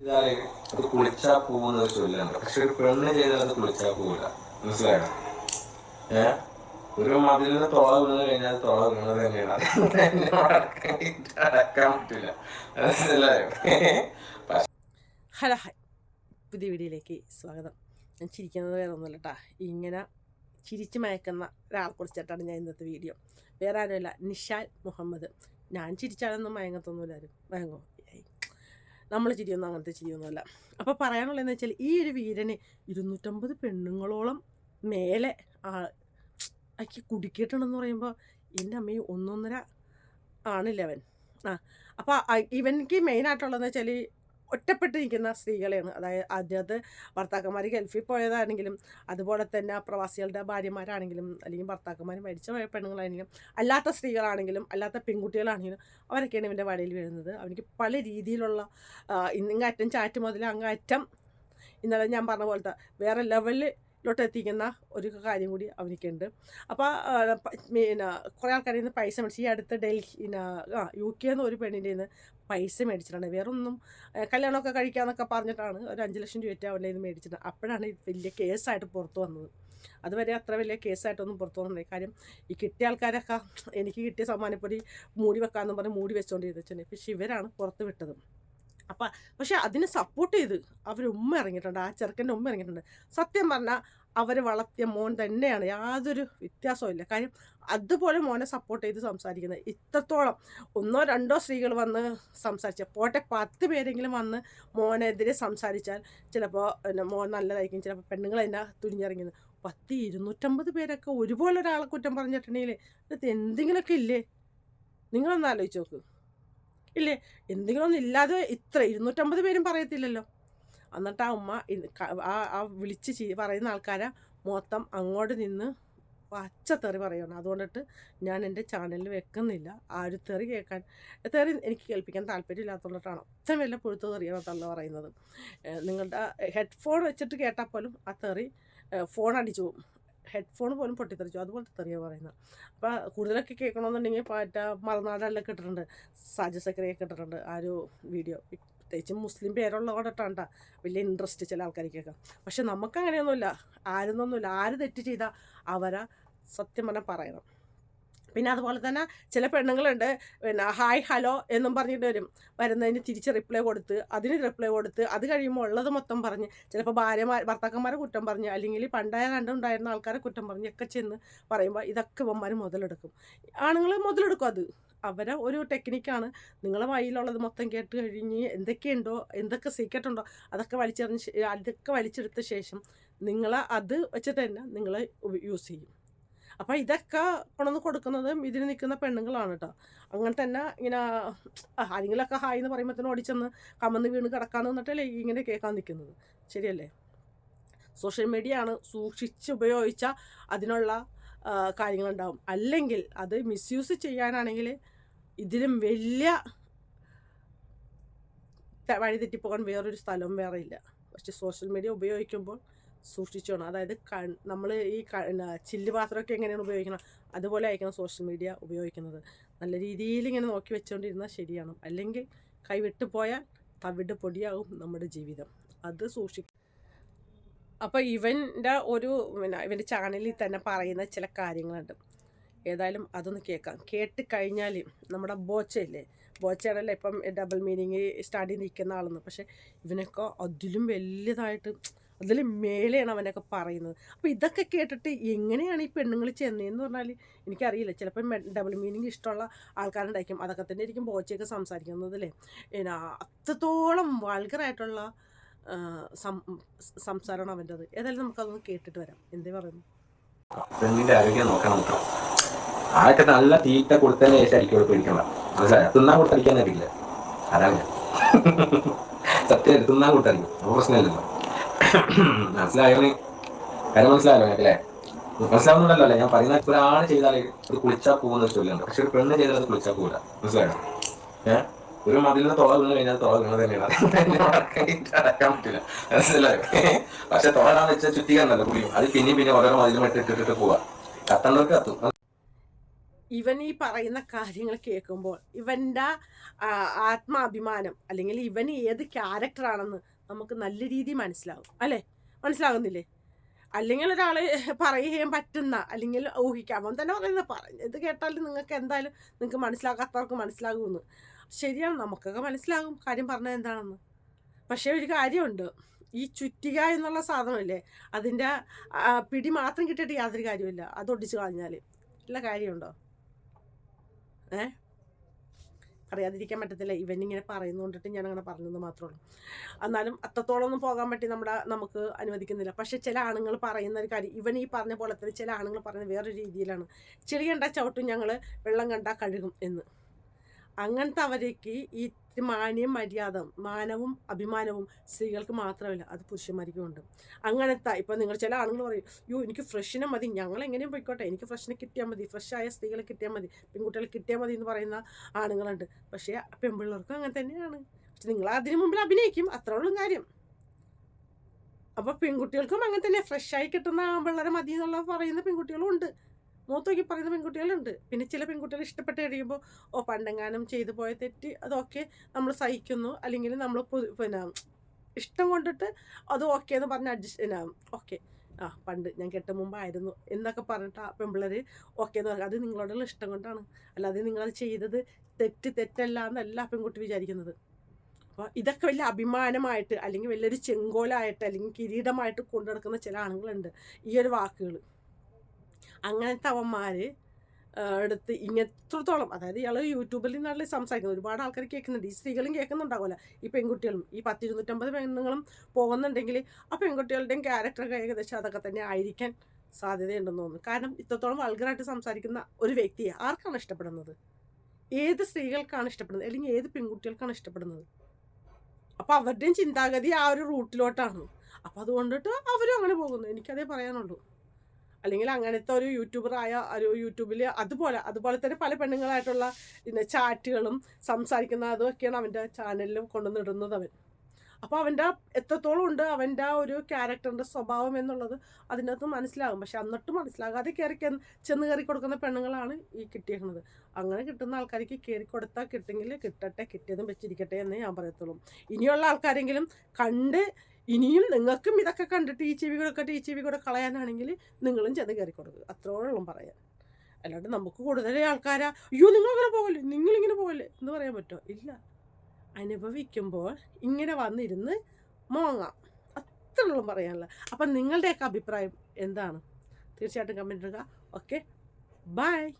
ഇതായി. കുളിച്ചാ പോകുന്ന ഒരു ചൊല്ലുണ്ട് പക്ഷെ ഒരു പെണ്ണ് ചെയ്താൽ അത് കുളിച്ചാ പോവില്ല. മനസ്സിലായോ? ഏ? ഒരു മതിലിന് തുള വീണ് കഴിഞ്ഞാൽ തുള വീണത് തന്നെയാണ്. അടക്കാൻ പറ്റില്ല. പുതിയ വീഡിയോയിലേക്ക് സ്വാഗതം. ഞാൻ ചിരിക്കുന്നത് വേറെ ഒന്നുമില്ല കേട്ടാ ഇങ്ങനെ ചിരിച്ചു മയക്കുന്ന ഒരാൾ കുറിച്ചിട്ടാണ് ഞാൻ ഇന്നത്തെ വീഡിയോ. വേറെ ആരുമല്ല. നിഷാൽ മുഹമ്മദ്. ഞാൻ ചിരിച്ചാലൊന്നും മയങ്ങത്തൊന്നുമില്ല ആരും. മയങ്ങോ. നമ്മൾ ചിരിയൊന്നും അങ്ങനത്തെ ചിരിയൊന്നുമല്ല. അപ്പോൾ പറയാനുള്ളതെന്ന് വെച്ചാൽ ഈ ഒരു വീരന് ഇരുന്നൂറ്റമ്പത് പെണ്ണുങ്ങളോളം മേലെ ആക്കി കുടിക്കിട്ടണമെന്ന് പറയുമ്പോൾ എന്റെ അമ്മയും ഒന്നൊന്നര ആണില്ല അവൻ. ആ അപ്പോൾ ഇവനിക്ക് മെയിനായിട്ടുള്ളതെന്ന് വെച്ചാൽ ഒറ്റപ്പെട്ട് നിൽക്കുന്ന സ്ത്രീകളെയാണ്. അതായത് അതിനകത്ത് ഭർത്താക്കന്മാർ ഗൾഫിൽ പോയതാണെങ്കിലും അതുപോലെ തന്നെ പ്രവാസികളുടെ ഭാര്യമാരാണെങ്കിലും അല്ലെങ്കിൽ ഭർത്താക്കന്മാർ മരിച്ച പെണ്ണുങ്ങളാണെങ്കിലും അല്ലാത്ത സ്ത്രീകളാണെങ്കിലും അല്ലാത്ത പെൺകുട്ടികളാണെങ്കിലും അവരൊക്കെയാണ് ഇവന്റെ വടയിൽ വീഴുന്നത്. അവനിക്ക് പല രീതിയിലുള്ള ആ, ഇന്നിങ്ങറ്റം ചാറ്റ് മുതൽ അങ്ങറ്റം ഇന്നലെ ഞാൻ പറഞ്ഞ പോലത്തെ വേറെ ലെവലിലോട്ട് എത്തിക്കുന്ന ഒരു കാര്യം കൂടി അവനിക്കുണ്ട്. അപ്പോൾ പിന്നെ കുറേ ആൾക്കാരിൽ നിന്ന് പൈസ മേടിച്ച് ഈ അടുത്ത് ഡൽഹി യു കെ എന്ന ഒരു പെണ്ണിന്റെ നിന്ന് പൈസ മേടിച്ചിട്ടാണ്. വേറൊന്നും കല്യാണമൊക്കെ കഴിക്കാന്നൊക്കെ പറഞ്ഞിട്ടാണ് ഒരു അഞ്ച് ലക്ഷം രൂപ അവന്റെ ഇത് മേടിച്ചത് അപ്പോഴാണ് വലിയ കേസായിട്ട് പുറത്തു വന്നത്. അതുവരെ അത്ര വലിയ കേസായിട്ടൊന്നും പുറത്തു വന്നില്ല കാര്യം ഈ കിട്ടിയ ആൾക്കാരൊക്കെ എനിക്ക് കിട്ടിയ സമ്മാനപ്പൊടി മൂടി വെക്കാമെന്ന് പറഞ്ഞ് മൂടി വെച്ചുകൊണ്ടിരുന്നു പക്ഷേ ഇവരാണ് പുറത്ത് വിട്ടത്. അപ്പം പക്ഷേ അതിനെ സപ്പോർട്ട് ചെയ്ത് ഉമ്മ ഇറങ്ങിയിട്ടുണ്ട്. ആ ചെറുക്കന്റെ ഉമ്മ ഇറങ്ങിയിട്ടുണ്ട്. സത്യം പറഞ്ഞാൽ അവർ വളർത്തിയ മോൻ തന്നെയാണ്. യാതൊരു വ്യത്യാസവും ഇല്ല കാര്യം അതുപോലെ മോനെ സപ്പോർട്ട് ചെയ്ത് സംസാരിക്കുന്നത്. ഇത്രത്തോളം ഒന്നോ രണ്ടോ സ്ത്രീകൾ വന്ന് സംസാരിച്ച പോട്ടെ പത്ത് പേരെങ്കിലും വന്ന് മോനെതിരെ സംസാരിച്ചാൽ ചിലപ്പോൾ മോൻ നല്ലതായിരിക്കും. ചിലപ്പോൾ പെണ്ണുങ്ങൾ തന്നെ തുനിഞ്ഞിറങ്ങുന്നത് പത്ത് ഇരുന്നൂറ്റമ്പത് പേരൊക്കെ ഒരുപോലെ ഒരാളെ കുറ്റം പറഞ്ഞിട്ടുണ്ടെങ്കിൽ ഇത് എന്തെങ്കിലുമൊക്കെ ഇല്ലേ? നിങ്ങളൊന്ന് ആലോചിച്ച് നോക്ക്. ഇല്ലേ? എന്തെങ്കിലും ഒന്നും ഇല്ലാതെ ഇത്ര ഇരുന്നൂറ്റമ്പത് പേരും പറയത്തില്ലല്ലോ. എന്നിട്ട് ആ ഉമ്മ ആ വിളിച്ച് പറയുന്ന ആൾക്കാരെ മൊത്തം അങ്ങോട്ട് നിന്ന് പച്ചത്തെറി പറയണം. അതുകൊണ്ടിട്ട് ഞാൻ എന്റെ ചാനലിൽ വെക്കുന്നില്ല. ആ ഒരു തെറി കേൾക്കാൻ തെറി എനിക്ക് കേൾപ്പിക്കാൻ താല്പര്യമില്ലാത്തതുകൊണ്ടിട്ടാണ് അത്രയും വല്ല പുഴുത്ത തെറിയാണ് തള്ള പറയുന്നത് നിങ്ങളുടെ ഹെഡ്ഫോൺ വെച്ചിട്ട് കേട്ടാൽ പോലും ആ തെറി ഫോൺ അടിച്ചു പോകും. ഹെഡ്ഫോൺ പോലും പൊട്ടിത്തെറിച്ചു. അതുപോലത്തെ തെറിയാണ് പറയുന്നത്. അപ്പോൾ കൂടുതലൊക്കെ കേൾക്കണമെന്നുണ്ടെങ്കിൽ മറ്റേ മറുനാടെല്ലാം കിട്ടിട്ടുണ്ട് സാജസക്കരയൊക്കെ കിട്ടിട്ടുണ്ട് ആ ഒരു വീഡിയോ. പ്രത്യേകിച്ച് മുസ്ലിം പേരുള്ളതുകൊണ്ടിട്ടാണ് ട്ടാ വലിയ ഇൻട്രസ്റ്റ് ചില ആൾക്കാർക്കൊക്കെ. പക്ഷെ നമുക്ക് അങ്ങനെയൊന്നുമില്ല. ആരെന്നൊന്നുമില്ല. ആര് തെറ്റ് ചെയ്താൽ അവരെ സത്യം പറഞ്ഞാൽ പറയണം. പിന്നെ അതുപോലെ തന്നെ ചില പെണ്ണുങ്ങളുണ്ട്. പിന്നെ ഹായ് ഹലോ എന്നും പറഞ്ഞിട്ട് വരും. വരുന്നതിന് തിരിച്ച് റിപ്ലൈ കൊടുത്ത് അതിന് റിപ്ലൈ കൊടുത്ത് അത് കഴിയുമ്പോൾ ഉള്ളത് മൊത്തം പറഞ്ഞ് ചിലപ്പോൾ ഭാര്യമാർ ഭർത്താക്കന്മാരെ കുറ്റം പറഞ്ഞ് അല്ലെങ്കിൽ പണ്ടായ കണ്ടുണ്ടായിരുന്ന ആൾക്കാരെ കുറ്റം പറഞ്ഞ് ഒക്കെ ചെന്ന് പറയുമ്പോൾ ഇതൊക്കെ ഇവന്മാർ മുതലെടുക്കും. ആണുങ്ങൾ മുതലെടുക്കും അത്. അവരെ ഒരു ടെക്നിക്കാണ്. നിങ്ങളെ വായിലുള്ളത് മൊത്തം കേട്ട് കഴിഞ്ഞ് എന്തൊക്കെയുണ്ടോ എന്തൊക്കെ സീക്രട്ട് ഉണ്ടോ അതൊക്കെ വലിച്ചെറിഞ്ഞ് അതൊക്കെ വലിച്ചെടുത്ത ശേഷം നിങ്ങൾ അത് വെച്ചിട്ട് തന്നെ നിങ്ങൾ യൂസ് ചെയ്യും. അപ്പോൾ ഇതൊക്കെ കൊണ്ടുവന്ന് കൊടുക്കുന്നത് ഇതിന് നിൽക്കുന്ന പെണ്ണുങ്ങളാണ് കേട്ടോ അങ്ങനെ തന്നെ ഇങ്ങനെ ആ, ആരെങ്കിലുമൊക്കെ ഹായ് എന്ന് പറയുമ്പോഴത്തേനും ഓടിച്ചെന്ന് കമന്ന് വീണ് കിടക്കാന്ന് നിന്നിട്ടല്ലേ ഇങ്ങനെ കേൾക്കാൻ നിൽക്കുന്നത്. ശരിയല്ലേ? സോഷ്യൽ മീഡിയ ആണ് സൂക്ഷിച്ച് ഉപയോഗിച്ച അതിനുള്ള കാര്യങ്ങളുണ്ടാവും. അല്ലെങ്കിൽ അത് മിസ്യൂസ് ചെയ്യാനാണെങ്കിൽ ഇതിലും വലിയ വഴിതെറ്റിപ്പോകാൻ വഴി തെറ്റിപ്പോകാൻ വേറൊരു സ്ഥലവും വേറെ ഇല്ല. പക്ഷെ സോഷ്യൽ മീഡിയ ഉപയോഗിക്കുമ്പോൾ സൂക്ഷിച്ചോണം അതായത് നമ്മൾ ഈ ക- ചില്ല് പാത്രമൊക്കെ എങ്ങനെയാണ് ഉപയോഗിക്കണം അതുപോലെ ആയിരിക്കണം സോഷ്യൽ മീഡിയ ഉപയോഗിക്കുന്നത്. നല്ല രീതിയിൽ ഇങ്ങനെ നോക്കി വെച്ചുകൊണ്ടിരുന്നാൽ ശരിയാണ്. അല്ലെങ്കിൽ കൈവിട്ട് പോയാൽ തവിട് പൊടിയാകും നമ്മുടെ ജീവിതം. അത് സൂക്ഷിക്കും അപ്പോൾ ഇവന്റെ ഒരു പിന്നെ ഇവന്റെ ചാനലിൽ തന്നെ പറയുന്ന ചില കാര്യങ്ങളുണ്ട്. ഏതായാലും അതൊന്ന് കേൾക്കാം. കേട്ട് കഴിഞ്ഞാൽ നമ്മുടെ ബോച്ചയില്ലേ? ബോച്ചയാണല്ലോ ഇപ്പം ഡബിൾ മീനിങ് ചെയ്ത് നിൽക്കുന്ന ആളെന്ന്. പക്ഷേ ഇവനൊക്കെ അതിലും വലിയതായിട്ട് അതിലും മേലെയാണ് അവനൊക്കെ പറയുന്നത്. അപ്പോൾ ഇതൊക്കെ കേട്ടിട്ട് എങ്ങനെയാണ് ഈ പെണ്ണുങ്ങൾ ചെന്നതെന്ന് പറഞ്ഞാൽ എനിക്കറിയില്ല. ചിലപ്പം ഡബിൾ മീനിങ് ഇഷ്ടമുള്ള ആൾക്കാരുണ്ടായിരിക്കും. അതൊക്കെ തന്നെ ആയിരിക്കും ബോച്ചയൊക്കെ സംസാരിക്കുന്നതല്ലേ പിന്നെ അത്രത്തോളം വൾഗറായിട്ടുള്ള സംസാരമാണ് അവന്റെത്. ഏതായാലും നമുക്കതൊന്ന് കേട്ടിട്ട് വരാം. എന്തേ പറയുന്നു? പെണ്ണിന്റെ ആരോഗ്യം നോക്കണം ആൾക്ക് നല്ല തീറ്റ കൊടുത്തതിന് ശേഷം അടിക്കോട് പേടിക്കണ്ട. മനസ്സിലായോ തിന്നാൻ കൊടുത്തടിക്കാൻ അറിയില്ല. അതാണ്. സത്യം തിന്നാൻ കൊടുത്തടിക്കും പ്രശ്നമില്ലല്ലോ. മനസ്സിലായോ? കാര്യം മനസ്സിലായല്ലോ അല്ലേ മനസ്സിലാവുന്നുണ്ടല്ലോ അല്ലേ? ഞാൻ പറയുന്ന ഒരാൾ ചെയ്താൽ അത് കുളിച്ചാൽ പോകുന്ന ചൊല്ലുണ്ട്. പക്ഷെ ഒരു പെണ്ണ് ചെയ്താൽ അത് കുളിച്ചാൽ പോകില്ല മനസ്സിലായോ? ഏഹ് ഒരു മതിലിന് തുള വീണ് കഴിഞ്ഞാൽ തുള വീണ് തന്നെയാണ്. അടക്കാൻ പറ്റില്ല. മനസ്സിലായോ? പക്ഷെ തുളടാന്ന് വെച്ചാൽ ചുറ്റിക്കാന്നല്ല കുളിയും അത് പിന്നെയും പിന്നെ ഓരോ മതിലും ഇട്ടിട്ടിട്ട് പോവാ. കത്തണ്ടവർക്ക് കത്തും. ഇവൻ ഈ പറയുന്ന കാര്യങ്ങൾ കേൾക്കുമ്പോൾ ഇവന്റെ ആത്മാഭിമാനം അല്ലെങ്കിൽ ഇവൻ ഏത് ക്യാരക്ടറാണെന്ന് നമുക്ക് നല്ല രീതിയിൽ മനസ്സിലാവും. അല്ലേ? മനസ്സിലാകുന്നില്ലേ? അല്ലെങ്കിൽ ഒരാൾ പറയുകയും പറ്റുന്ന അല്ലെങ്കിൽ ഊഹിക്കാം. അവൻ തന്നെ പറയുന്നത്. പറഞ്ഞത് കേട്ടാൽ നിങ്ങൾക്ക് എന്തായാലും നിങ്ങൾക്ക് മനസ്സിലാക്കാത്തവർക്ക് മനസ്സിലാകുമെന്ന്. ശരിയാണ് നമുക്കൊക്കെ മനസ്സിലാകും കാര്യം പറഞ്ഞത് എന്താണെന്ന്. പക്ഷേ ഒരു കാര്യമുണ്ട്. ഈ ചുറ്റിക എന്നുള്ള സാധനമല്ലേ അതിന്റെ പിടി മാത്രം കിട്ടിയിട്ട് യാതൊരു കാര്യമില്ല അത് ഒടിച്ച് കളഞ്ഞാൽ വല്ല കാര്യമുണ്ടോ? ഏ? അറിയാതിരിക്കാൻ പറ്റത്തില്ല. ഇവൻ ഇങ്ങനെ പറയുന്നതുകൊണ്ടിട്ട് ഞാൻ അങ്ങനെ പറഞ്ഞെന്ന് മാത്രമേ ഉള്ളൂ. എന്നാലും അത്രത്തോളം ഒന്നും പോകാൻ പറ്റി നമ്മുടെ നമുക്ക് അനുവദിക്കുന്നില്ല. പക്ഷേ ചില ആണുങ്ങൾ പറയുന്ന ഒരു കാര്യം ഇവൻ ഈ പറഞ്ഞ പോലെ തന്നെ ചില ആണുങ്ങൾ പറയുന്നത് വേറൊരു രീതിയിലാണ്. ചെളി കണ്ടാൽ ചവിട്ടും ഞങ്ങൾ വെള്ളം കണ്ടാൽ കഴുകും എന്ന്. അങ്ങനത്തെ അവരേക്ക് ഈ മാന്യം മര്യാദ മാനവും അഭിമാനവും സ്ത്രീകൾക്ക് മാത്രമല്ല അത് പുരുഷന്മാർക്കും ഉണ്ട്. അങ്ങനത്തെ ഇപ്പം നിങ്ങൾ ചില ആണുങ്ങൾ പറയും യോ എനിക്ക് ഫ്രഷിനെ മതി ഞങ്ങൾ എങ്ങനെയും പോയിക്കോട്ടെ എനിക്ക് ഫ്രഷിനെ കിട്ടിയാൽ മതി ഫ്രഷായ സ്ത്രീകളെ കിട്ടിയാൽ മതി പെൺകുട്ടികളെ കിട്ടിയാൽ മതി എന്ന് പറയുന്ന ആണുങ്ങളുണ്ട്. പക്ഷേ പെൺപിള്ളേർക്കും അങ്ങനെ തന്നെയാണ്. പക്ഷെ നിങ്ങൾ അതിന് മുമ്പിൽ അഭിനയിക്കും അത്ര ഉള്ളൂ കാര്യം. അപ്പോൾ പെൺകുട്ടികൾക്കും അങ്ങനെ തന്നെ ഫ്രഷായി കിട്ടുന്ന ആൺപിള്ളേരെ മതി എന്നുള്ള പറയുന്ന പെൺകുട്ടികളും ഉണ്ട്. മൂത്തോക്കി പറയുന്ന പെൺകുട്ടികളുണ്ട്. പിന്നെ ചില പെൺകുട്ടികൾ ഇഷ്ടപ്പെട്ട് കഴിയുമ്പോൾ ഓ പണ്ടെങ്ങാനും ചെയ്തു പോയ തെറ്റ് അതൊക്കെ നമ്മൾ സഹിക്കുന്നു. അല്ലെങ്കിൽ നമ്മൾ പിന്നെ ഇഷ്ടം കൊണ്ടിട്ട് അത് ഓക്കെ എന്ന് പറഞ്ഞ് അഡ്ജസ്റ്റ് ഓക്കെ ആ പണ്ട് ഞാൻ കെട്ട മുമ്പായിരുന്നു എന്നൊക്കെ പറഞ്ഞിട്ട് ആ പെൺപിള്ളേർ ഓക്കെ എന്ന് പറഞ്ഞു. അത് നിങ്ങളോടുള്ള ഇഷ്ടം കൊണ്ടാണ്. അല്ലാതെ നിങ്ങളത് ചെയ്തത് തെറ്റ് തെറ്റല്ല എന്നല്ല പെൺകുട്ടി വിചാരിക്കുന്നത്. അപ്പോൾ ഇതൊക്കെ വലിയ അഭിമാനമായിട്ട് അല്ലെങ്കിൽ വലിയൊരു ചെങ്കോലായിട്ട് അല്ലെങ്കിൽ കിരീടമായിട്ട് കൊണ്ടു നടക്കുന്ന ചില ആണുങ്ങളുണ്ട്. ഈ ഒരു വാക്കുകൾ അങ്ങനത്തെ അവന്മാർ എടുത്ത് ഇങ്ങനത്തോളം അതായത് ഇയാൾ യൂട്യൂബിൽ നിന്നാണ് സംസാരിക്കുന്നത്. ഒരുപാട് ആൾക്കാർ കേൾക്കുന്നുണ്ട്. ഈ സ്ത്രീകളും കേൾക്കുന്നുണ്ടാവില്ല ഈ പെൺകുട്ടികളും. ഈ പത്തിരുന്നൂറ്റമ്പത് പെണ്ണുങ്ങളും പോകുന്നുണ്ടെങ്കിൽ ആ പെൺകുട്ടികളുടെയും ക്യാരക്ടറൊക്കെ ഏകദേശം അതൊക്കെ തന്നെ ആയിരിക്കാൻ സാധ്യതയുണ്ടെന്ന് തോന്നുന്നു. കാരണം ഇത്രത്തോളം വൾഗറായിട്ട് സംസാരിക്കുന്ന ഒരു വ്യക്തിയെ ആർക്കാണ് ഇഷ്ടപ്പെടുന്നത്? ഏത് സ്ത്രീകൾക്കാണ് ഇഷ്ടപ്പെടുന്നത്? അല്ലെങ്കിൽ ഏത് പെൺകുട്ടികൾക്കാണ് ഇഷ്ടപ്പെടുന്നത്? അപ്പോൾ അവരുടെയും ചിന്താഗതി ആ ഒരു റൂട്ടിലോട്ടാണ് അപ്പോൾ അതുകൊണ്ടിട്ട് അവരും അങ്ങനെ പോകുന്നു. എനിക്കതേ പറയാനുള്ളൂ. അല്ലെങ്കിൽ അങ്ങനത്തെ ഒരു യൂട്യൂബറായ ഒരു യൂട്യൂബിൽ അതുപോലെ അതുപോലെ തന്നെ പല പെണ്ണുങ്ങളായിട്ടുള്ള പിന്നെ ചാറ്റുകളും സംസാരിക്കുന്ന അതൊക്കെയാണ് അവന്റെ ചാനലിൽ കൊണ്ടുവന്നിടുന്നത് അവൻ. അപ്പോൾ അവന്റെ എത്രത്തോളം ഉണ്ട് അവന്റെ ആ ഒരു ക്യാരക്ടറിന്റെ സ്വഭാവം എന്നുള്ളത് അതിനകത്ത് മനസ്സിലാകും. പക്ഷെ എന്നിട്ട് മനസ്സിലാകാതെ കയറി ചെന്ന് കയറി കൊടുക്കുന്ന പെണ്ണുങ്ങളാണ് ഈ കിട്ടിയേക്കുന്നത്. അങ്ങനെ കിട്ടുന്ന ആൾക്കാർക്ക് കയറി കൊടുത്താൽ കിട്ടുമെങ്കിൽ കിട്ടട്ടെ കിട്ടിയതും വെച്ചിരിക്കട്ടെ എന്നേ ഞാൻ പറയത്തുള്ളൂ. ഇനിയുള്ള ആൾക്കാരെങ്കിലും കണ്ട് ഇനിയും നിങ്ങൾക്കും ഇതൊക്കെ കണ്ടിട്ട് ഈ ചെവി കൂടെ ഈ ചെവി കൂടെ കളയാനാണെങ്കിൽ നിങ്ങളും ചെന്ന് കയറി കൊടുക്കുക അത്രോളം പറയാൻ. അല്ലാണ്ട് നമുക്ക് കൂടുതൽ ആൾക്കാരാ. അയ്യോ നിങ്ങൾ അങ്ങനെ പോകല്ലേ നിങ്ങളിങ്ങനെ പോകല്ലേ എന്ന് പറയാൻ പറ്റുമോ ഇല്ല. അനുഭവിക്കുമ്പോൾ ഇങ്ങനെ വന്നിരുന്ന് മോങ്ങാം. അത്രയുള്ളൂ പറയാനുള്ള. അപ്പം നിങ്ങളുടെയൊക്കെ അഭിപ്രായം എന്താണ്? തീർച്ചയായിട്ടും കമന്റ് ഇടുക. Okay bye